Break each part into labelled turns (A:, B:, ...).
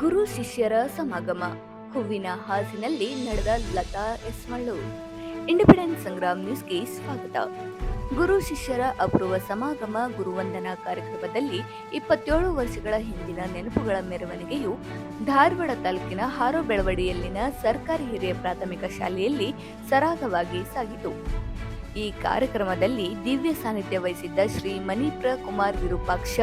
A: ಗುರು ಶಿಷ್ಯರ ಸಮಾಗಮ. ಹೂವಿನ ಹಾಸಿನಲ್ಲಿ ನಡೆದ ಲತಾ ಎಸ್ಮಳ್ಳು ಇಂಡಿಪೆಂಡೆನ್ಸ್ ಸಂಗ್ರಾಮ್ ನ್ಯೂಸ್ಗೆ ಸ್ವಾಗತ. ಗುರು ಶಿಷ್ಯರ ಅಪೂರ್ವ ಸಮಾಗಮ ಗುರುವಂದನಾ ಕಾರ್ಯಕ್ರಮದಲ್ಲಿ ಇಪ್ಪತ್ತೇಳು ವರ್ಷಗಳ ಹಿಂದಿನ ನೆನಪುಗಳ ಮೆರವಣಿಗೆಯು ಧಾರವಾಡ ತಾಲೂಕಿನ ಹಾರೋ ಬೆಳವಡಿಯಲ್ಲಿನ ಸರ್ಕಾರಿ ಹಿರಿಯ ಪ್ರಾಥಮಿಕ ಶಾಲೆಯಲ್ಲಿ ಸರಾಗವಾಗಿ ಸಾಗಿತು. ಈ ಕಾರ್ಯಕ್ರಮದಲ್ಲಿ ದಿವ್ಯ ಸಾನ್ನಿಧ್ಯ ವಹಿಸಿದ್ದ ಶ್ರೀ ಮಣಿಪ್ರ ಕುಮಾರ್ ವಿರೂಪಾಕ್ಷ,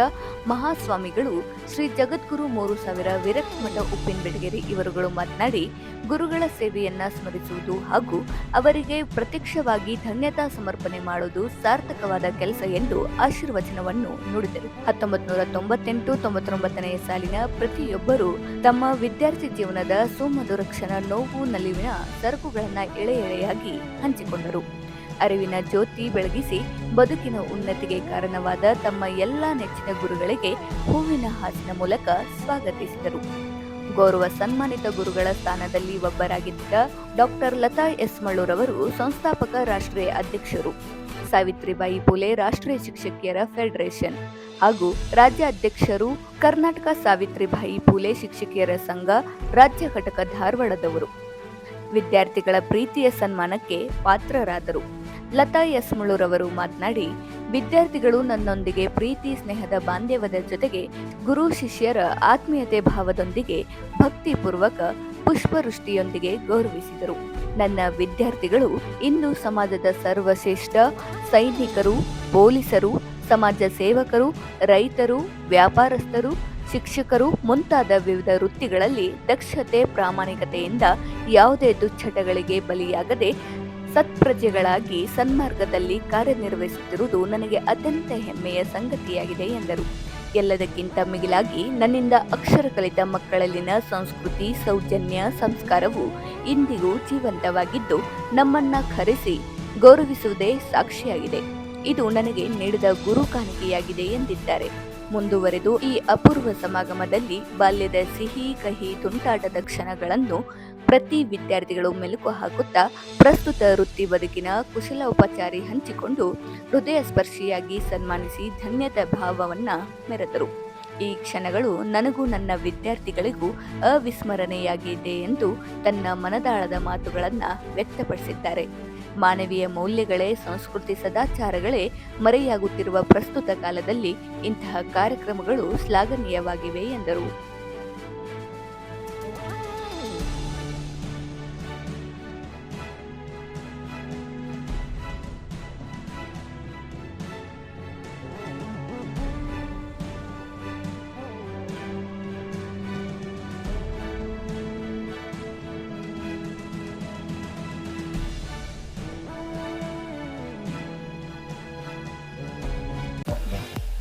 A: ಮಹಾಸ್ವಾಮಿಗಳು, ಶ್ರೀ ಜಗದ್ಗುರು ಮೂರು ಸಾವಿರ ವಿರಕ್ತಮಠ ಉಪ್ಪಿನ ಬೆಡಗೆರೆ ಇವರುಗಳು ಮಾತನಾಡಿ, ಗುರುಗಳ ಸೇವೆಯನ್ನ ಸ್ಮರಿಸುವುದು ಹಾಗೂ ಅವರಿಗೆ ಪ್ರತ್ಯಕ್ಷವಾಗಿ ಧನ್ಯತಾ ಸಮರ್ಪಣೆ ಮಾಡುವುದು ಸಾರ್ಥಕವಾದ ಕೆಲಸ ಎಂದು ಆಶೀರ್ವಚನವನ್ನು ನುಡಿದರು. ಹತ್ತೊಂಬತ್ತು ನೂರ ತೊಂಬತ್ತೆಂಟು ತೊಂಬತ್ತೊಂಬತ್ತನೆಯ ಸಾಲಿನ ಪ್ರತಿಯೊಬ್ಬರು ತಮ್ಮ ವಿದ್ಯಾರ್ಥಿ ಜೀವನದ ಸುಮಧುರ ಕ್ಷಣ ನೋವು ನಲಿವಿನ ಸರಕುಗಳನ್ನು ಎಳೆ ಎಳೆಯಾಗಿ ಹಂಚಿಕೊಂಡರು. ಅರಿವಿನ ಜ್ಯೋತಿ ಬೆಳಗಿಸಿ ಬದುಕಿನ ಉನ್ನತಿಗೆ ಕಾರಣವಾದ ತಮ್ಮ ಎಲ್ಲಾ ನೆಚ್ಚಿನ ಗುರುಗಳಿಗೆ ಹೂವಿನ ಹಾಸಿನ ಮೂಲಕ ಸ್ವಾಗತಿಸಿದರು. ಗೌರವ ಸನ್ಮಾನಿತ ಗುರುಗಳ ಸ್ಥಾನದಲ್ಲಿ ಒಬ್ಬರಾಗಿದ್ದ ಡಾಕ್ಟರ್ ಲತಾ ಎಸ್ ಮಳ್ಳೂರವರು ಸಂಸ್ಥಾಪಕ ರಾಷ್ಟ್ರೀಯ ಅಧ್ಯಕ್ಷರು. ಸಾವಿತ್ರಿಬಾಯಿ ಪುಲೆ ರಾಷ್ಟ್ರೀಯ ಶಿಕ್ಷಕಿಯರ ಫೆಡರೇಷನ್ ಹಾಗೂ ರಾಜ್ಯ ಅಧ್ಯಕ್ಷರು ಕರ್ನಾಟಕ ಸಾವಿತ್ರಿಬಾಯಿ ಪುಲೆ ಶಿಕ್ಷಕಿಯರ ಸಂಘ ರಾಜ್ಯ ಘಟಕ ಧಾರವಾಡದವರು. ವಿದ್ಯಾರ್ಥಿಗಳ ಪ್ರೀತಿಯ ಸನ್ಮಾನಕ್ಕೆ ಪಾತ್ರರಾದರು. ಲತಾ ಎಸ್ ಮುಳುರವರು ಮಾತನಾಡಿ, ವಿದ್ಯಾರ್ಥಿಗಳು ನನ್ನೊಂದಿಗೆ ಪ್ರೀತಿ ಸ್ನೇಹದ ಬಾಂಧವ್ಯದ ಜೊತೆಗೆ ಗುರು ಶಿಷ್ಯರ ಆತ್ಮೀಯತೆ ಭಾವದೊಂದಿಗೆ ಭಕ್ತಿಪೂರ್ವಕ ಪುಷ್ಪವೃಷ್ಟಿಯೊಂದಿಗೆ ಗೌರವಿಸಿದರು. ನನ್ನ ವಿದ್ಯಾರ್ಥಿಗಳು ಇಂದು ಸಮಾಜದ ಸರ್ವಶ್ರೇಷ್ಠ ಸೈನಿಕರು, ಪೊಲೀಸರು, ಸಮಾಜ ಸೇವಕರು, ರೈತರು, ವ್ಯಾಪಾರಸ್ಥರು, ಶಿಕ್ಷಕರು ಮುಂತಾದ ವಿವಿಧ ವೃತ್ತಿಗಳಲ್ಲಿ ದಕ್ಷತೆ, ಪ್ರಾಮಾಣಿಕತೆಯಿಂದ ಯಾವುದೇ ದುಚ್ಚಟಗಳಿಗೆ ಬಲಿಯಾಗದೆ ಸತ್ಪ್ರಜೆಗಳಾಗಿ ಸನ್ಮಾರ್ಗದಲ್ಲಿ ಕಾರ್ಯನಿರ್ವಹಿಸುತ್ತಿರುವುದು ನನಗೆ ಅತ್ಯಂತ ಹೆಮ್ಮೆಯ ಸಂಗತಿಯಾಗಿದೆ ಎಂದರು. ಎಲ್ಲದಕ್ಕಿಂತ ಮಿಗಿಲಾಗಿ ನನ್ನಿಂದ ಅಕ್ಷರ ಕಲಿತ ಮಕ್ಕಳಲ್ಲಿನ ಸಂಸ್ಕೃತಿ, ಸೌಜನ್ಯ, ಸಂಸ್ಕಾರವು ಇಂದಿಗೂ ಜೀವಂತವಾಗಿದ್ದು ನಮ್ಮನ್ನ ಕರೆಸಿ ಗೌರವಿಸುವುದೇ ಸಾಕ್ಷಿಯಾಗಿದೆ. ಇದು ನನಗೆ ನೀಡಿದ ಗುರು ಕಾಣಿಕೆಯಾಗಿದೆ ಎಂದಿದ್ದಾರೆ. ಮುಂದುವರೆದು ಈ ಅಪೂರ್ವ ಸಮಾಗಮದಲ್ಲಿ ಬಾಲ್ಯದ ಸಿಹಿ, ಕಹಿ, ತುಂಟಾಟದ ಕ್ಷಣಗಳನ್ನು ಪ್ರತಿ ವಿದ್ಯಾರ್ಥಿಗಳು ಮೆಲುಕು ಹಾಕುತ್ತಾ ಪ್ರಸ್ತುತ ವೃತ್ತಿ ಬದುಕಿನ ಕುಶಲ ಉಪಚಾರಿ ಹಂಚಿಕೊಂಡು ಹೃದಯ ಸ್ಪರ್ಶಿಯಾಗಿ ಸನ್ಮಾನಿಸಿ ಧನ್ಯತೆ ಭಾವವನ್ನ ಮೆರೆದರು. ಈ ಕ್ಷಣಗಳು ನನಗೂ ನನ್ನ ವಿದ್ಯಾರ್ಥಿಗಳಿಗೂ ಅವಿಸ್ಮರಣೆಯಾಗಿದೆ ಎಂದು ತನ್ನ ಮನದಾಳದ ಮಾತುಗಳನ್ನು ವ್ಯಕ್ತಪಡಿಸಿದ್ದಾರೆ. ಮಾನವೀಯ ಮೌಲ್ಯಗಳೇ ಸಂಸ್ಕೃತಿ ಸದಾಚಾರಗಳೇ ಮರೆಯಾಗುತ್ತಿರುವ ಪ್ರಸ್ತುತ ಕಾಲದಲ್ಲಿ ಇಂತಹ ಕಾರ್ಯಕ್ರಮಗಳು ಶ್ಲಾಘನೀಯವಾಗಿವೆ ಎಂದರು.